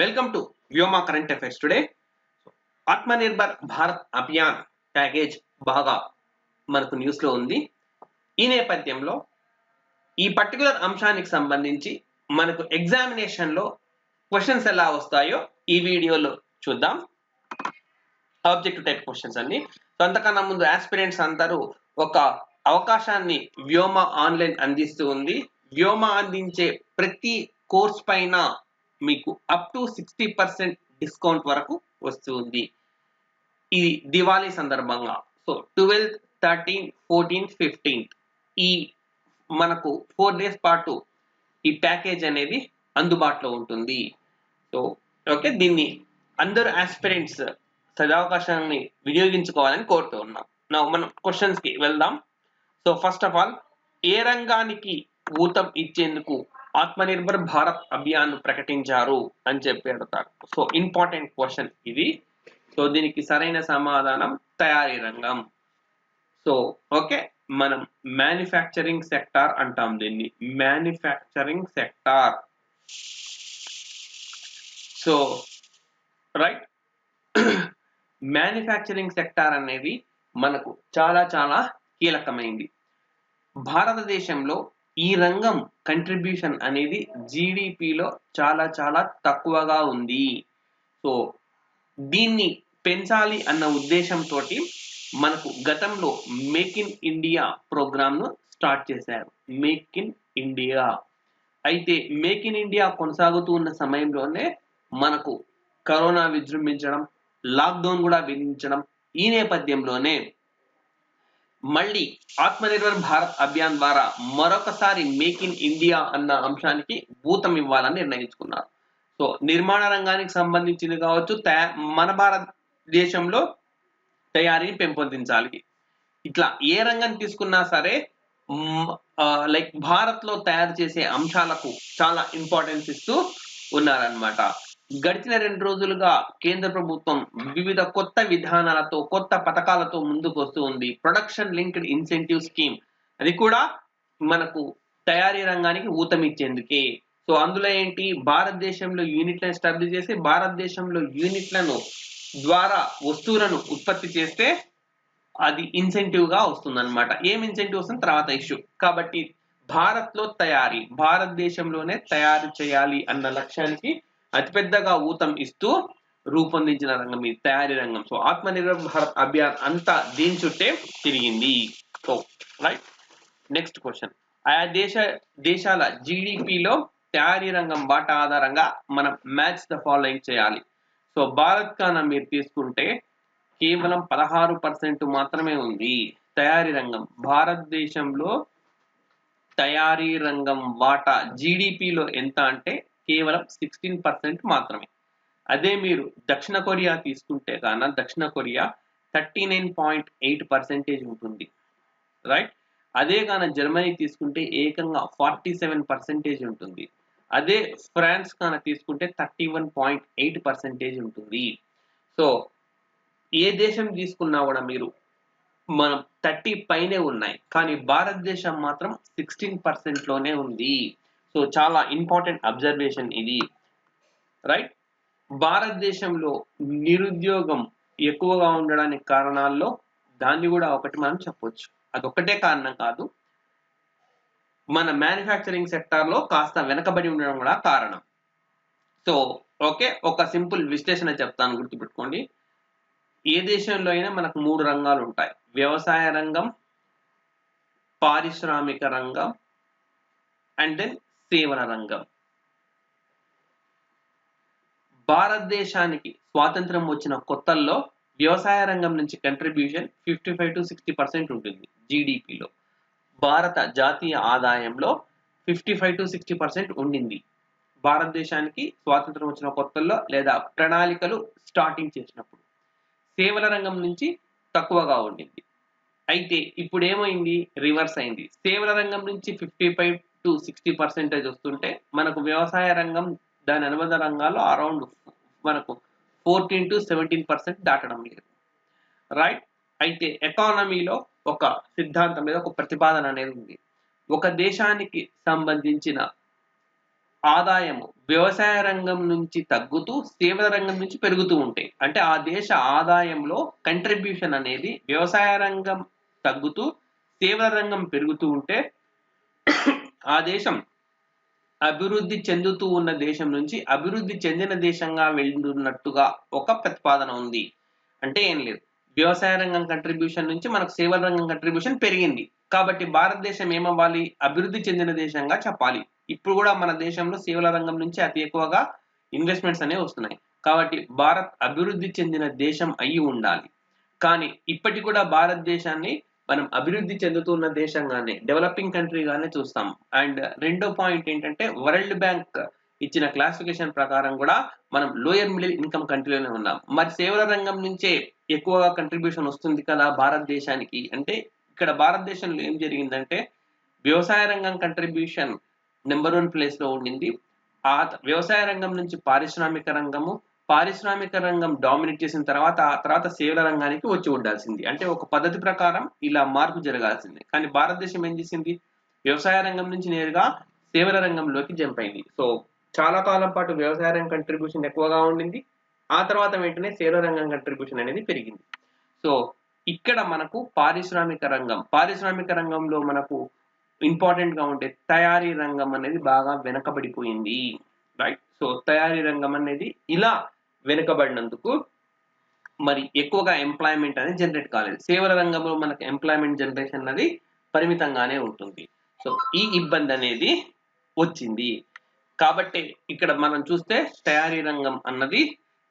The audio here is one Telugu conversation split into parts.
Welcome to Vyoma current affairs today Atmanirbhar Bharat Abhiyan package బాగా మనకు న్యూస్లో ఉంది. ఈ నేపథ్యంలో ఈ పర్టికులర్ అంశానికి సంబంధించి మనకు ఎగ్జామినేషన్లో క్వశ్చన్స్ ఎలా వస్తాయో ఈ వీడియోలో చూద్దాం. ఆబ్జెక్టివ్ టైప్ క్వశ్చన్స్ అన్ని. సో అంతకన్నా ముందు ఆస్పిరెంట్స్ అందరూ ఒక అవకాశాన్ని వ్యోమ ఆన్లైన్ అందిస్తూ ఉంది. వ్యోమ అందించే ప్రతి కోర్స్ పైన మీకు up to sixty percent discount వరకు వస్తుంది. ఈ దివాళీ సందర్భంగా. So twelfth thirteen fourteen fifteenth ఈ మనకు ఫోర్ డేస్ పాటు ఈ ప్యాకేజ్ అనేది అందుబాటులో ఉంటుంది. సో ఓకే దీన్ని అందరు ఆస్పిరెంట్స్ సదావకాశాన్ని వినియోగించుకోవాలని కోరుతూ ఉన్నాం. నా మనం క్వశ్చన్స్కి వెళ్దాం. సో ఫస్ట్ ఆఫ్ ఆల్ ఏ రంగానికి ఊతం ఇచ్చేందుకు ఆత్మనిర్భర్ భారత్ అభియాన్ ప్రకటించారు అని చెప్పి అడతారు సో ఇంపార్టెంట్ క్వశ్చన్ ఇది. సో దీనికి సరైన సమాధానం తయారీ రంగం. సో ఓకే మనం మ్యానుఫ్యాక్చరింగ్ సెక్టార్ అంటాం దీన్ని. Manufacturing sector so right manufacturing sector అనేది మనకు చాలా చాలా కీలకమైంది. భారతదేశంలో ఈ రంగం కంట్రిబ్యూషన్ అనేది జీడిపిలో చాలా చాలా తక్కువగా ఉంది. సో దీన్ని పెంచాలి అన్న ఉద్దేశంతో మనకు గతంలో మేక్ ఇన్ ఇండియా ప్రోగ్రామ్ను స్టార్ట్ చేశారు. మేక్ ఇన్ ఇండియా అయితే మేక్ ఇన్ ఇండియా కొనసాగుతూ ఉన్న సమయంలోనే మనకు కరోనా విజృంభించడం లాక్డౌన్ కూడా విధించడం ఈ నేపథ్యంలోనే మళ్ళీ ఆత్మనిర్భర్ భారత్ అభియాన్ ద్వారా మరొకసారి మేక్ ఇన్ ఇండియా అన్న అంశానికి భూతం ఇవ్వాలని నిర్ణయించుకున్నారు. సో నిర్మాణ రంగానికి సంబంధించింది కావచ్చు మన భారతదేశంలో తయారీని పెంపొందించాలి. ఇట్లా ఏ రంగం తీసుకున్నా సరే లైక్ భారత్లో తయారు చేసే అంశాలకు చాలా ఇంపార్టెన్స్ ఇస్తూ ఉన్నారనమాట గడిచిన రెండు రోజులుగా కేంద్ర ప్రభుత్వం వివిధ కొత్త విధానాలతో కొత్త పథకాలతో ముందుకు వస్తూ ఉంది. Production linked incentive scheme. అది కూడా మనకు తయారీ రంగానికి ఊతమిచ్చేందుకే. సో అందులో ఏంటి? భారతదేశంలో యూనిట్లను ఎస్టాబ్లిష్ చేసి భారతదేశంలో యూనిట్లను ద్వారా వస్తువులను ఉత్పత్తి చేస్తే అది ఇన్సెంటివ్గా వస్తుంది అనమాట ఏం ఇన్సెంటివ్ వస్తుంది? తర్వాత ఇష్యూ. కాబట్టి భారత్లో తయారీ భారతదేశంలోనే తయారు చేయాలి అన్న లక్ష్యానికి అతిపెద్దగా ఊతం ఇస్తూ రూపొందించిన రంగం ఇది తయారీ రంగం. సో ఆత్మనిర్భర్ భారత్ అభియాన్ అంతా దీని చుట్టే తిరిగింది. సో రైట్ నెక్స్ట్ క్వశ్చన్ ఆయా దేశ దేశాల జీడిపిలో తయారీ రంగం వాటా ఆధారంగా మనం మ్యాచ్ ద ఫాలోయింగ్ చేయాలి. సో భారత్ కాన మీరు తీసుకుంటే కేవలం పదహారు పర్సెంట్ మాత్రమే ఉంది. తయారీ రంగం. భారతదేశంలో తయారీ రంగం వాటా జీడిపిలో ఎంత అంటే కేవలం సిక్స్టీన్ పర్సెంట్ మాత్రమే. అదే మీరు దక్షిణ కొరియా తీసుకుంటే కాన దక్షిణ Korea thirty nine point eight percentage ఉంటుంది. రైట్? అదే కాన జర్మనీ తీసుకుంటే ఏకంగా ఫార్టీ సెవెన్ పర్సెంటేజ్ ఉంటుంది. అదే ఫ్రాన్స్ కాన తీసుకుంటే thirty one point eight percentage ఉంటుంది. సో ఏ దేశం తీసుకున్నా కూడా మీరు మనం థర్టీ పైనే ఉన్నాయి. కానీ భారతదేశం మాత్రం సిక్స్టీన్ పర్సెంట్లోనే ఉంది. సో చాలా ఇంపార్టెంట్ అబ్జర్వేషన్ ఇది. రైట్ భారతదేశంలో నిరుద్యోగం ఎక్కువగా ఉండడానికి కారణాల్లో దాన్ని కూడా ఒకటి మనం చెప్పొచ్చు. అదొక్కటే కారణం కాదు. మన మ్యానుఫ్యాక్చరింగ్ సెక్టార్లో కాస్త వెనకబడి ఉండడం కూడా కారణం. సో ఓకే ఒక సింపుల్ విశ్లేషణ చెప్తాను గుర్తుపెట్టుకోండి. ఏ దేశంలో అయినా మనకు మూడు రంగాలు ఉంటాయి. వ్యవసాయ రంగం పారిశ్రామిక రంగం అండ్ దెన్ సేవల రంగం భారతదేశానికి స్వాతంత్రం వచ్చిన కొత్తల్లో వ్యవసాయ రంగం నుంచి contribution fifty five to sixty percent ఉంటుంది జీడిపిలో భారత జాతీయ ఆదాయంలో fifty five to sixty percent ఉండింది. భారతదేశానికి స్వాతంత్రం వచ్చిన కొత్తల్లో లేదా ప్రణాళికలు స్టార్టింగ్ చేసినప్పుడు సేవల రంగం నుంచి తక్కువగా ఉండింది. అయితే ఇప్పుడు ఏమైంది రివర్స్ అయింది. సేవల రంగం నుంచి fifty five to sixty percentage వస్తుంటే మనకు వ్యవసాయ రంగం దాని అనుబంధ రంగాల్లో అరౌండ్ మనకు ఫోర్టీన్ టు సెవెంటీన్ పర్సెంట్ దాటడం లేదు. రైట్ అయితే ఎకానమీలో ఒక సిద్ధాంతం మీద ఒక ప్రతిపాదన అనేది ఉంది. ఒక దేశానికి సంబంధించిన ఆదాయము వ్యవసాయ రంగం నుంచి తగ్గుతూ సేవల రంగం నుంచి పెరుగుతూ ఉంటాయి. అంటే ఆ దేశ ఆదాయంలో కంట్రిబ్యూషన్ అనేది వ్యవసాయ రంగం తగ్గుతూ సేవల రంగం పెరుగుతూ ఉంటే ఆ దేశం అభివృద్ధి చెందుతూ ఉన్న దేశం నుంచి అభివృద్ధి చెందిన దేశంగా వెళ్తున్నట్టుగా ఒక ప్రతిపాదన ఉంది. అంటే ఏం లేదు. వ్యవసాయ రంగం కంట్రిబ్యూషన్ నుంచి మనకు సేవల రంగం కంట్రిబ్యూషన్ పెరిగింది. కాబట్టి భారతదేశం ఏమవ్వాలి? అభివృద్ధి చెందిన దేశంగా చెప్పాలి. ఇప్పుడు కూడా మన దేశంలో సేవల రంగం నుంచి అతి ఎక్కువగా ఇన్వెస్ట్మెంట్స్ అనేవి వస్తున్నాయి. కాబట్టి భారత్ అభివృద్ధి చెందిన దేశం అయి ఉండాలి. కానీ ఇప్పటికి కూడా భారతదేశాన్ని మనం అభివృద్ధి చెందుతున్న దేశంగానే డెవలపింగ్ కంట్రీగానే చూస్తాం. అండ్ రెండో పాయింట్ ఏంటంటే వరల్డ్ బ్యాంక్ ఇచ్చిన క్లాసిఫికేషన్ ప్రకారం కూడా మనం లోయర్ మిడిల్ ఇన్కమ్ కంట్రీలోనే ఉన్నాం. మరి సేవల రంగం నుంచే ఎక్కువగా కంట్రిబ్యూషన్ వస్తుంది కదా భారతదేశానికి. అంటే ఇక్కడ భారతదేశంలో ఏం జరిగిందంటే వ్యవసాయ రంగం కంట్రిబ్యూషన్ నెంబర్ వన్ ప్లేస్లో ఉండింది. ఆ వ్యవసాయ రంగం నుంచి పారిశ్రామిక రంగము పారిశ్రామిక రంగం డామినేట్ చేసిన తర్వాత ఆ తర్వాత సేవల రంగానికి వచ్చి ఉండాల్సింది. అంటే ఒక పద్ధతి ప్రకారం ఇలా మార్పు జరగాల్సింది. కానీ భారతదేశం ఏం చేసింది? వ్యవసాయ రంగం నుంచి నేరుగా సేవల రంగంలోకి జంప్ అయింది. సో చాలా కాలం పాటు వ్యవసాయ రంగం కంట్రిబ్యూషన్ ఎక్కువగా ఉండింది. ఆ తర్వాత వెంటనే సేవల రంగం కంట్రిబ్యూషన్ అనేది పెరిగింది. సో ఇక్కడ మనకు పారిశ్రామిక రంగం పారిశ్రామిక రంగంలో మనకు ఇంపార్టెంట్గా ఉండే తయారీ రంగం అనేది బాగా వెనకబడిపోయింది. రైట్ సో తయారీ రంగం అనేది ఇలా వెనుకబడినందుకు మరి ఎక్కువగా ఎంప్లాయ్మెంట్ అనేది జనరేట్ కాలేదు. సేవల రంగంలో మనకు ఎంప్లాయ్మెంట్ జనరేషన్ అనేది పరిమితంగానే ఉంటుంది. సో ఈ ఇబ్బంది అనేది వచ్చింది. కాబట్టి ఇక్కడ మనం చూస్తే తయారీ రంగం అన్నది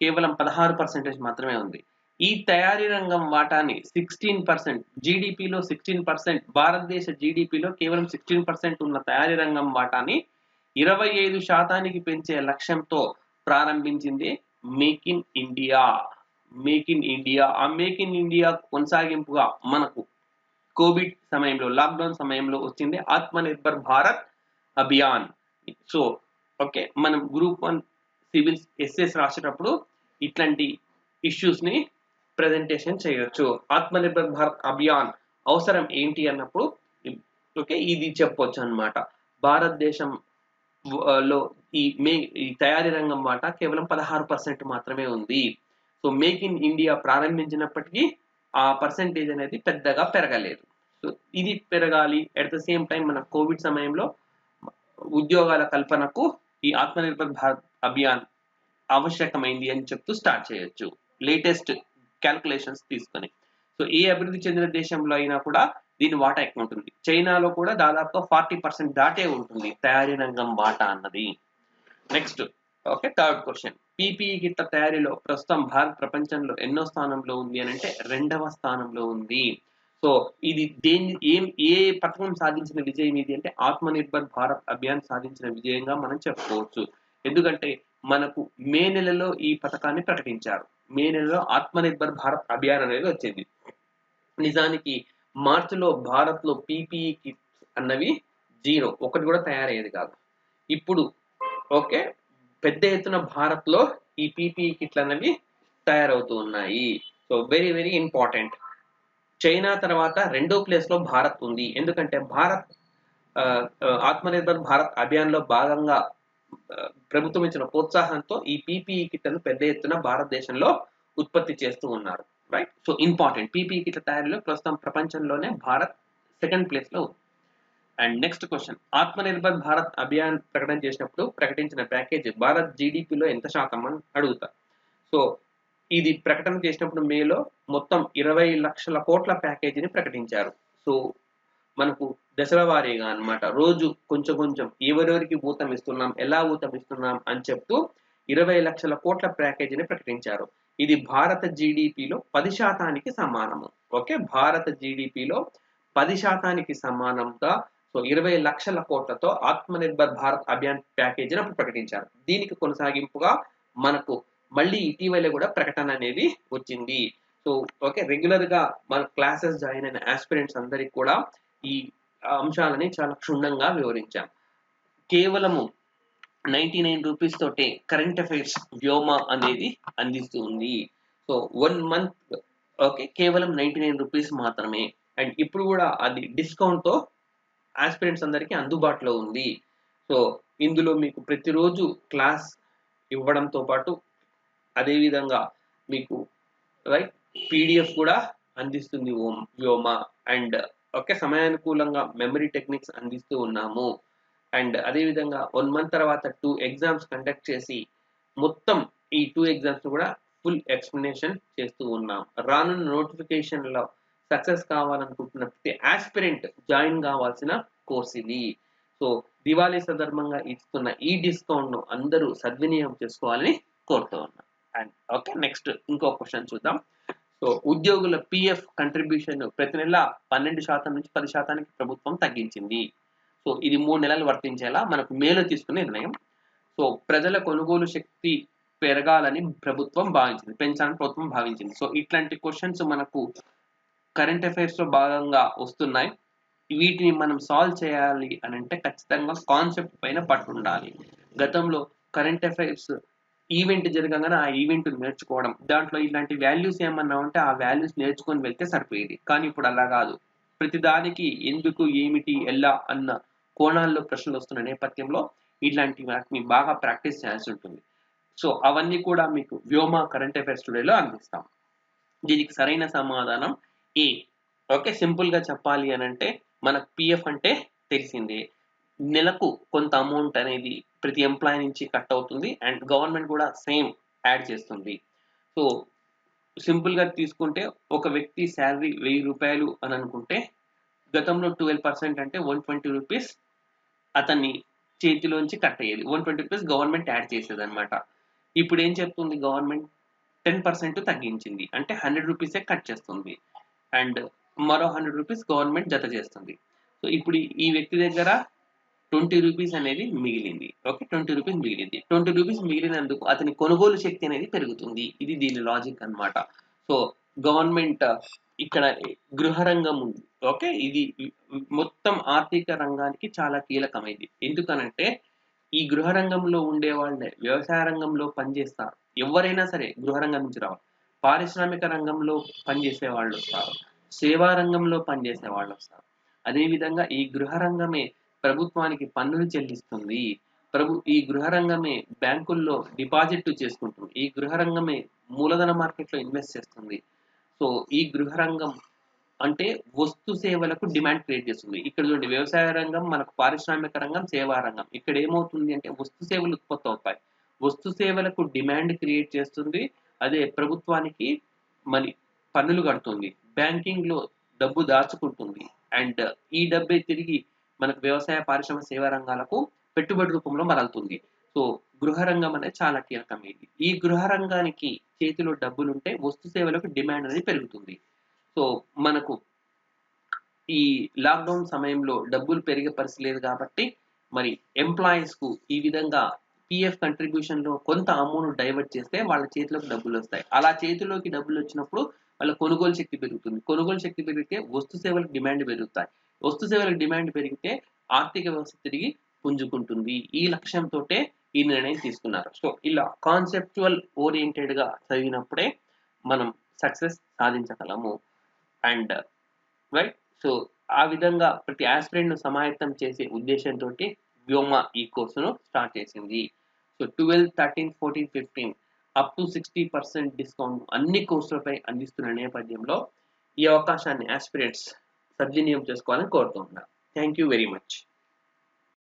కేవలం పదహారు పర్సెంటేజ్ మాత్రమే ఉంది. ఈ తయారీ రంగం వాటాని సిక్స్టీన్ పర్సెంట్ జీడిపిలో సిక్స్టీన్ పర్సెంట్ భారతదేశ జీడిపిలో కేవలం సిక్స్టీన్ పర్సెంట్ ఉన్న తయారీ రంగం వాటాని ఇరవై ఐదు శాతానికి పెంచే లక్ష్యంతో ప్రారంభించింది. Make in India make in India ఆ మేక్ ఇన్ ఇండియా కొనసాగింపుగా మనకు కోవిడ్ సమయంలో లాక్డౌన్ సమయంలో వచ్చింది ఆత్మనిర్భర్ భారత్ అభియాన్. సో ఓకే మనం గ్రూప్ వన్ సివిల్స్ ఎస్ఎస్ రాసేటప్పుడు ఇట్లాంటి ఇష్యూస్ని ప్రజెంటేషన్ చేయొచ్చు. ఆత్మనిర్భర్ భారత్ అభియాన్ అవసరం ఏంటి అన్నప్పుడు ఓకే ఇది చెప్పొచ్చు అన్నమాట. భారతదేశం లో ఈ మే ఈ తయారీ రంగం వాటా కేవలం పదహారు పర్సెంట్ మాత్రమే ఉంది. సో మేక్ ఇన్ ఇండియా ప్రారంభించినప్పటికీ ఆ పర్సెంటేజ్ అనేది పెద్దగా పెరగలేదు. సో ఇది పెరగాలి అట్ ద సేమ్ టైం మన కోవిడ్ సమయంలో ఉద్యోగాల కల్పనకు ఈ ఆత్మనిర్భర్ భారత్ అభియాన్ ఆవశ్యకమైంది అని చెప్తూ స్టార్ట్ చేయొచ్చు. లేటెస్ట్ క్యాల్కులేషన్స్ తీసుకొని. సో ఏ అభివృద్ధి చెందిన దేశంలో అయినా కూడా దీని వాటా ఎక్కువ ఉంటుంది. చైనాలో కూడా దాదాపుగా ఫార్టీ పర్సెంట్ దాటే ఉంటుంది. తయారీ రంగం వాటా అన్నది. Next okay third question. PPE కిట్ల తయారీలో ప్రస్తుతం భారత్ ప్రపంచంలో ఎన్నో స్థానంలో ఉంది అని అంటే రెండవ స్థానంలో ఉంది. సో ఇది దేని ఏం ఏ పథకం సాధించిన విజయం ఇది అంటే ఆత్మనిర్భర్ భారత్ అభియాన్ సాధించిన విజయంగా మనం చెప్పుకోవచ్చు. ఎందుకంటే మనకు మే నెలలో ఈ పథకాన్ని ప్రకటించారు. మే నెలలో ఆత్మనిర్భర్ భారత్ అభియాన్ అనేది వచ్చింది. నిజానికి మార్చిలో భారత్లో పీపీఈ కిట్స్ అన్నవి జీరో. ఒకటి కూడా తయారయ్యేది కాదు. ఇప్పుడు ఓకే పెద్ద ఎత్తున భారత్లో ఈ పీపీఈ కిట్లు అనేవి తయారవుతూ ఉన్నాయి. So very very important China తర్వాత రెండో ప్లేస్లో భారత్ ఉంది. ఎందుకంటే భారత్ ఆత్మనిర్భర్ భారత్ అభియాన్లో భాగంగా ప్రభుత్వం ఇచ్చిన ప్రోత్సాహంతో ఈ పీపీఈ కిట్లను పెద్ద ఎత్తున భారతదేశంలో ఉత్పత్తి చేస్తూ ఉన్నారు. రైట్ సో ఇంపార్టెంట్ పీపీ కిట్ల తయారీలో ప్రస్తుతం ప్రపంచంలోనే భారత్ సెకండ్ ప్లేస్లో ఉంది. And next question Atmanirbhar Bharat Abhiyan ప్రకటన చేసినప్పుడు ప్రకటించిన ప్యాకేజ్ భారత్ జీడిపిలో ఎంత శాతం అని అడుగుతారు సో ఇది ప్రకటన చేసినప్పుడు మేలో మొత్తం ఇరవై లక్షల కోట్ల ప్యాకేజీని ప్రకటించారు. సో మనకు దశల వారీగా అన్నమాట. రోజు కొంచెం కొంచెం ఎవరెవరికి ఊతం ఇస్తున్నాం ఎలా ఊతం ఇస్తున్నాం అని చెప్తూ ఇరవై లక్షల కోట్ల ప్యాకేజీని ప్రకటించారు. ఇది భారత జీడిపిలో పది శాతానికి సమానము. ఓకే? భారత జీడిపిలో పది శాతానికి సమానంగా సో ఇరవై లక్షల కోట్లతో ఆత్మనిర్భర్ భారత్ అభియాన్ ప్యాకేజీని అప్పుడు ప్రకటించారు. దీనికి కొనసాగింపుగా మనకు మళ్ళీ ఇటీవలే కూడా ప్రకటన అనేది వచ్చింది. So okay? రెగ్యులర్గా మన క్లాసెస్ జాయిన్ అయిన ఆస్పిరెంట్స్ అందరికి కూడా ఈ అంశాలని చాలా క్షుణ్ణంగా వివరించాం. కేవలము నైన్టీ నైన్ రూపీస్ తోటే కరెంట్ అఫైర్స్ వ్యోమ అనేది అందిస్తుంది. సో వన్ మంత్ ఓకే కేవలం నైంటీ నైన్ రూపీస్ మాత్రమే. అండ్ ఇప్పుడు కూడా అది డిస్కౌంట్తో ఆస్పిరెంట్స్ అందరికీ అందుబాటులో ఉంది. సో ఇందులో మీకు ప్రతిరోజు క్లాస్ ఇవ్వడంతో పాటు అదేవిధంగా మీకు రైట్ పీడిఎఫ్ కూడా అందిస్తుంది ఓం వ్యోమ. అండ్ ఓకే సమయానుకూలంగా మెమరీ టెక్నిక్స్ అందిస్తూ ఉన్నాము. అండ్ అదేవిధంగా వన్ మంత్ తర్వాత టూ ఎగ్జామ్స్ కండక్ట్ చేసి మొత్తం ఈ టూ ఎగ్జామ్స్ కూడా ఫుల్ ఎక్స్ప్లెనేషన్ చేస్తూ ఉన్నాం. రానున్న నోటిఫికేషన్లో సక్సెస్ కావాలనుకుంటున్న ప్రతి ఆస్పిరెంట్ జాయిన్ కావాల్సిన కోర్స్ ఇది. సో దివాళీ సందర్భంగా ఇస్తున్న ఈ డిస్కౌంట్ను అందరూ సద్వినియోగం చేసుకోవాలని కోరుతూ ఉన్నాం. అండ్ ఓకే నెక్స్ట్ ఇంకో క్వశ్చన్ చూద్దాం. సో ఉద్యోగుల పిఎఫ్ కంట్రిబ్యూషన్ ప్రతి నెల పన్నెండు శాతం నుంచి పది శాతానికి ప్రభుత్వం తగ్గించింది. సో ఇది మూడు నెలలు వర్తించేలా మనకు మేలు తీసుకునే నిర్ణయం. సో ప్రజల కొనుగోలు శక్తి పెరగాలని ప్రభుత్వం భావించింది పెంచాలని ప్రభుత్వం భావించింది. సో ఇట్లాంటి క్వశ్చన్స్ మనకు కరెంట్ అఫైర్స్లో భాగంగా వస్తున్నాయి. వీటిని మనం సాల్వ్ చేయాలి అని అంటే ఖచ్చితంగా కాన్సెప్ట్ పైన పట్టు ఉండాలి గతంలో కరెంట్ అఫైర్స్ ఈవెంట్ జరగగానే ఆ ఈవెంట్ నేర్చుకోవడం దాంట్లో ఇలాంటి వాల్యూస్ ఏమన్నా ఉంటే ఆ వాల్యూస్ నేర్చుకొని వెళ్తే సరిపోయేది. కానీ ఇప్పుడు అలా కాదు. ప్రతిదానికి ఎందుకు ఏమిటి ఎలా అన్న కోణాల్లో ప్రశ్నలు వస్తున్న నేపథ్యంలో ఇట్లాంటి వాటిని బాగా ప్రాక్టీస్ చేయాల్సి ఉంటుంది. సో అవన్నీ కూడా మీకు వ్యోమ కరెంట్ అఫైర్స్ స్టూడియోలో అందిస్తాం. దీనికి సరైన సమాధానం ఏ ఓకే సింపుల్గా చెప్పాలి అని అంటే మనకు పిఎఫ్ అంటే తెలిసిందే. నెలకు కొంత అమౌంట్ అనేది ప్రతి ఎంప్లాయ్ నుంచి కట్ అవుతుంది అండ్ గవర్నమెంట్ కూడా సేమ్ యాడ్ చేస్తుంది. సో సింపుల్గా తీసుకుంటే ఒక వ్యక్తి శాలరీ వెయ్యి రూపాయలు అని అనుకుంటే గతంలో ట్వెల్వ్ పర్సెంట్ అంటే వన్ ట్వంటీ రూపీస్ అతన్ని చేతిలోంచి కట్ అయ్యేది. One twenty rupees government add చేసేది అనమాట ఇప్పుడు ఏం చెప్తుంది గవర్నమెంట్ టెన్ పర్సెంట్ తగ్గించింది. అంటే హండ్రెడ్ రూపీసే కట్ చేస్తుంది. అండ్ మరో హండ్రెడ్ రూపీస్ గవర్నమెంట్ జత చేస్తుంది. సో ఇప్పుడు ఈ వ్యక్తి దగ్గర ట్వంటీ రూపీస్ అనేది మిగిలింది. ఓకే ట్వంటీ రూపీస్ మిగిలింది. ట్వంటీ రూపీస్ మిగిలినందుకు అతని కొనుగోలు శక్తి అనేది పెరుగుతుంది. ఇది దీని లాజిక్ అన్నమాట. సో గవర్నమెంట్ ఇక్కడ గృహ రంగం ఉంది. ఓకే? ఇది మొత్తం ఆర్థిక రంగానికి చాలా కీలకమైంది. ఎందుకనంటే ఈ గృహ రంగంలో ఉండే వాళ్ళే వ్యవసాయ రంగంలో పనిచేస్తారు. ఎవరైనా సరే గృహ రంగం నుంచి రావాలి. పారిశ్రామిక రంగంలో పనిచేసే వాళ్ళు వస్తారు. సేవా రంగంలో పనిచేసే వాళ్ళు వస్తారు. అదేవిధంగా ఈ గృహ రంగమే ప్రభుత్వానికి పన్నులు చెల్లిస్తుంది. ప్రభు ఈ గృహ రంగమే బ్యాంకుల్లో డిపాజిట్ చేసుకుంటుంది. ఈ గృహ రంగమే మూలధన మార్కెట్లో ఇన్వెస్ట్ చేస్తుంది. సో ఈ గృహ రంగం అంటే వస్తు సేవలకు డిమాండ్ క్రియేట్ చేస్తుంది. ఇక్కడ చూడండి వ్యవసాయ రంగం మనకు పారిశ్రామిక రంగం సేవా రంగం. ఇక్కడ ఏమవుతుంది అంటే వస్తు సేవలు ఉత్పత్తి అవుతాయి. వస్తు సేవలకు డిమాండ్ క్రియేట్ చేస్తుంది. అదే ప్రభుత్వానికి మరి పన్నులు కడుతుంది. బ్యాంకింగ్లో డబ్బు దాచుకుంటుంది. అండ్ ఈ డబ్బే తిరిగి మనకు వ్యవసాయ పారిశ్రామిక సేవా రంగాలకు పెట్టుబడి రూపంలో మరలుతుంది. సో గృహ రంగం అనేది చాలా కీలకమైంది. ఈ గృహ రంగానికి చేతిలో డబ్బులుంటే వస్తు సేవలకు డిమాండ్ అనేది పెరుగుతుంది. సో మనకు ఈ లాక్డౌన్ సమయంలో డబ్బులు పెరిగే పరిస్థితి లేదు కాబట్టి మరి ఎంప్లాయీస్కు ఈ విధంగా పిఎఫ్ కంట్రిబ్యూషన్లో కొంత అమౌంట్ డైవర్ట్ చేస్తే వాళ్ళ చేతిలోకి డబ్బులు వస్తాయి. అలా చేతిలోకి డబ్బులు వచ్చినప్పుడు వాళ్ళ కొనుగోలు శక్తి పెరుగుతుంది. కొనుగోలు శక్తి పెరిగితే వస్తు సేవలకు డిమాండ్ పెరుగుతాయి. వస్తు సేవలకు డిమాండ్ పెరిగితే ఆర్థిక వ్యవస్థ తిరిగి పుంజుకుంటుంది. ఈ లక్ష్యంతో ఈ నిర్ణయం తీసుకున్నారు. సో ఇలా కాన్సెప్చువల్ ఓరియంటెడ్గా చదివినప్పుడే మనం సక్సెస్ సాధించగలము. అండ్ రైట్ సో ఆ విధంగా ప్రతి ఆస్పిరెంట్ను సమాయత్తం చేసే ఉద్దేశంతో వ్యోమ ఈ కోర్సును స్టార్ట్ చేసింది. So twelve thirteen fourteen fifteen up to sixty percent discount అన్ని కోర్సులపై అందిస్తున్న నేపథ్యంలో ఈ అవకాశాన్ని ఆస్పిరెంట్స్ సద్వినియోగం చేసుకోవాలని కోరుతున్నాను థ్యాంక్ యూ వెరీ మచ్